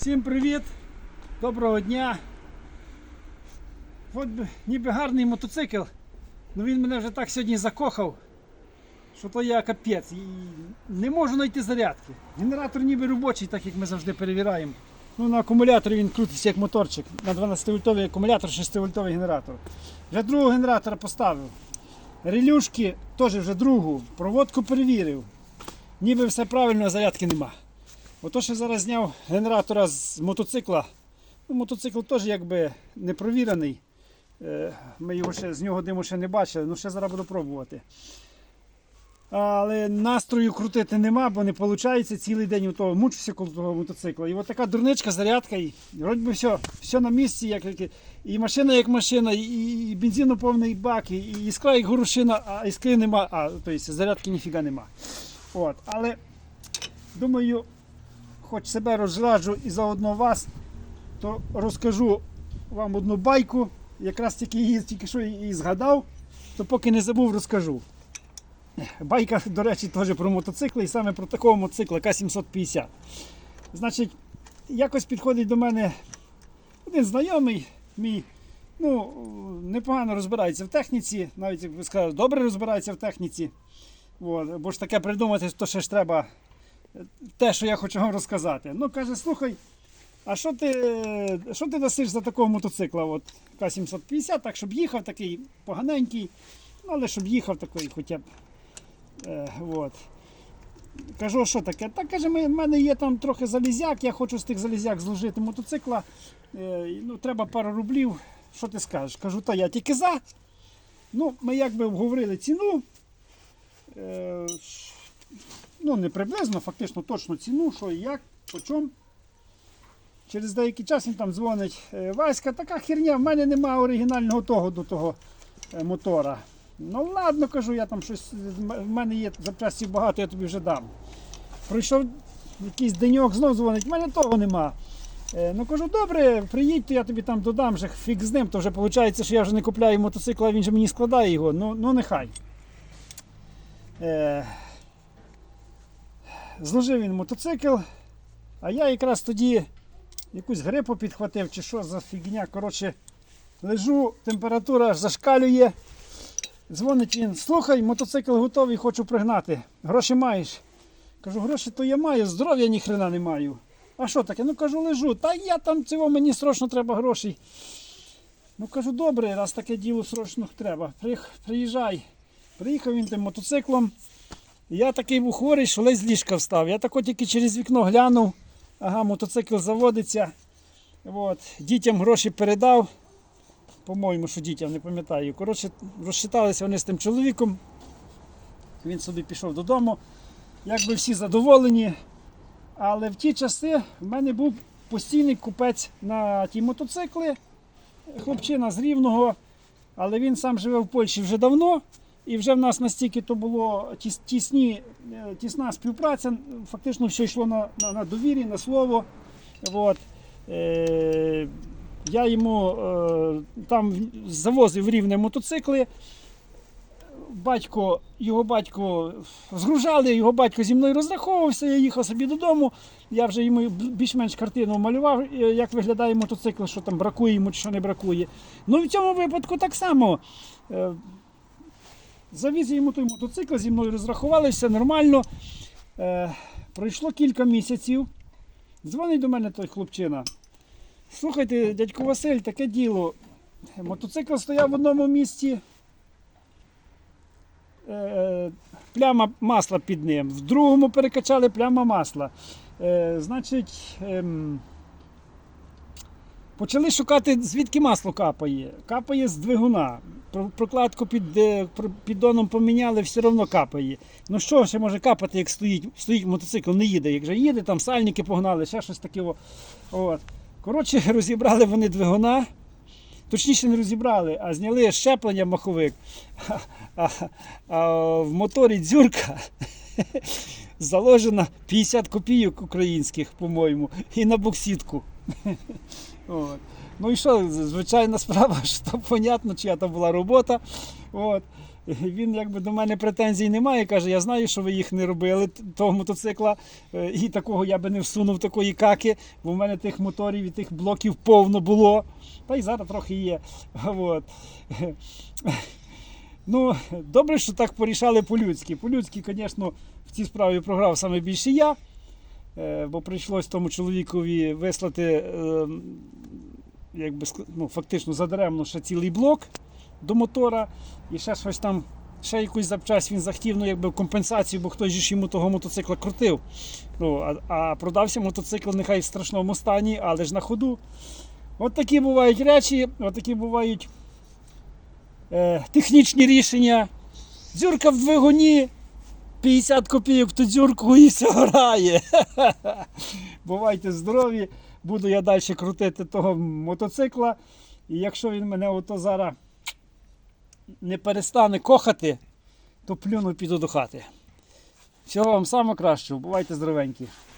Всім привіт! Доброго дня! От ніби гарний мотоцикл, але він мене вже так сьогодні закохав, що то я капець. І не можу знайти зарядки. Генератор ніби робочий, так як ми завжди перевіряємо. Ну, на акумуляторі він крутиться як моторчик. На 12-вольтовий акумулятор, 6-вольтовий генератор. Вже другого генератора поставив. Релюшки теж вже другу. Проводку перевірив. Ніби все правильно, а зарядки нема. Ото що зараз зняв генератора з мотоцикла. Ну, мотоцикл теж якби не провірений. Е, Ми його ще, з нього диму ще не бачили, ну ще зараз буду пробувати. Але настрою крутити нема, бо не виходить цілий день у того мучуся коло того мотоцикла. І от така дурничка, зарядка, і вроді би все, все на місці, як, як- і машина як машина, і, і бензину повний бак, і, і іскра як горошина, а іскри нема, а тобто зарядки ніфіга нема. От, але думаю, хоч себе розжаджу і заодно вас, то розкажу вам одну байку. Якраз тільки її тільки що і згадав, то поки не забув, розкажу. Байка, до речі, теж про мотоцикли і саме про такого мотоцикла К750. Значить, якось підходить до мене один знайомий мій. Ну, непогано розбирається в техніці, навіть як би сказав, добре розбирається в техніці. От, бо ж таке придумати, то ще ж треба те, що я хочу вам розказати. Ну, каже, слухай, а що ти, що ти дасиш за такого мотоцикла? От К750, так, щоб їхав такий поганенький, ну, але щоб їхав такий хоча б. Е, от. Кажу, що таке? Так каже, в мене є там трохи залізяк, я хочу з тих залізяк зложити мотоцикла. Е, ну, треба пару рублів. Що ти скажеш? Кажу, та я тільки за. Ну, ми якби обговорили ціну. Е, ну, не приблизно, фактично точну ціну, що і як, по чому. Через деякий час він там дзвонить «Е, Васька, така херня, в мене немає оригінального того до того е, мотора. Ну ладно, кажу, я там щось, в мене є запчастів багато, я тобі вже дам. Пройшов якийсь деньок, знов дзвонить, в мене того нема. Е, ну кажу, добре, приїдь, то я тобі там додам, вже фік з ним, то вже виходить, що я вже не купляю мотоцикл, а він же мені складає його. Ну, ну нехай. Зложив він мотоцикл, а я якраз тоді якусь грипу підхватив, чи що за фігня. Коротше, лежу, температура аж зашкалює. Дзвонить він, слухай, мотоцикл готовий, хочу пригнати. Гроші маєш? Кажу, гроші то я маю, здоров'я ніхрена не маю. А що таке? Ну кажу, лежу. Та я там цього мені срочно треба грошей. Ну кажу, добре, раз таке діло срочно треба. Приїжджай. Приїхав він тим мотоциклом. Я такий був хворий, що ледь з ліжка встав. Я тако тільки через вікно глянув. Ага, мотоцикл заводиться. От. Дітям гроші передав. По-моєму, що дітям не пам'ятаю. Коротше, розчиталися вони з тим чоловіком. Він собі пішов додому. Якби всі задоволені. Але в ті часи в мене був постійний купець на ті мотоцикли. Хлопчина з Рівного. Але він сам живе в Польщі вже давно. І вже в нас настільки то було тіс- тісні, е, тісна співпраця, фактично все йшло на, на, на довірі, на слово. От. Е, я йому е, там завозив рівне мотоцикли. Батько, його батько згружали, його батько зі мною розраховувався, я їхав собі додому. Я вже йому більш-менш картину малював, е, як виглядає мотоцикл, що там бракує йому чи що не бракує. Ну в цьому випадку так само. Е, Завіз йому той мотоцикл, зі мною розрахували, все нормально. Е, пройшло кілька місяців. Дзвонить до мене той хлопчина. Слухайте, дядько Василь, таке діло. Мотоцикл стояв в одному місці. Е, пляма масла під ним. В другому перекачали пляма масла. Е, значить, ем, почали шукати, звідки масло капає. Капає з двигуна. Про- Прокладку під е, про- піддоном поміняли, все одно капає. Ну що ще може капати, як стоїть, стоїть мотоцикл, не їде. Як же їде, там сальники погнали, ще щось таке. От. Коротше, розібрали вони двигуна. Точніше не розібрали, а зняли щеплення маховик. А, а, а в моторі дзюрка заложена 50 копійок українських, по-моєму, і на боксітку. От. Ну і що, звичайна справа, що понятно, чия то була робота. От. Він якби до мене претензій немає. Каже, я знаю, що ви їх не робили, того мотоцикла. е, І такого я би не всунув такої каки, бо в мене тих моторів і тих блоків повно було. Та й зараз трохи є. От. Ну, добре, що так порішали по-людськи. По-людськи, звісно, в цій справі програв саме більше я, е, бо прийшлось тому чоловікові вислати, як би, ск- ну, фактично задаремно ще цілий блок до мотора і ще щось там, ще якусь запчасть він захотів, ну, якби компенсацію, бо хтось ж йому того мотоцикла крутив. Ну, а, а продався мотоцикл нехай в страшному стані, але ж на ходу. От такі бувають речі, от такі бувають е, технічні рішення. Дзюрка в двигуні, 50 копійок ту дзюрку і все грає. Бувайте здорові, буду я далі крутити того мотоцикла. І якщо він мене ото зараз не перестане кохати, то плюну піду до хати. Всього вам самого кращого, бувайте здоровенькі.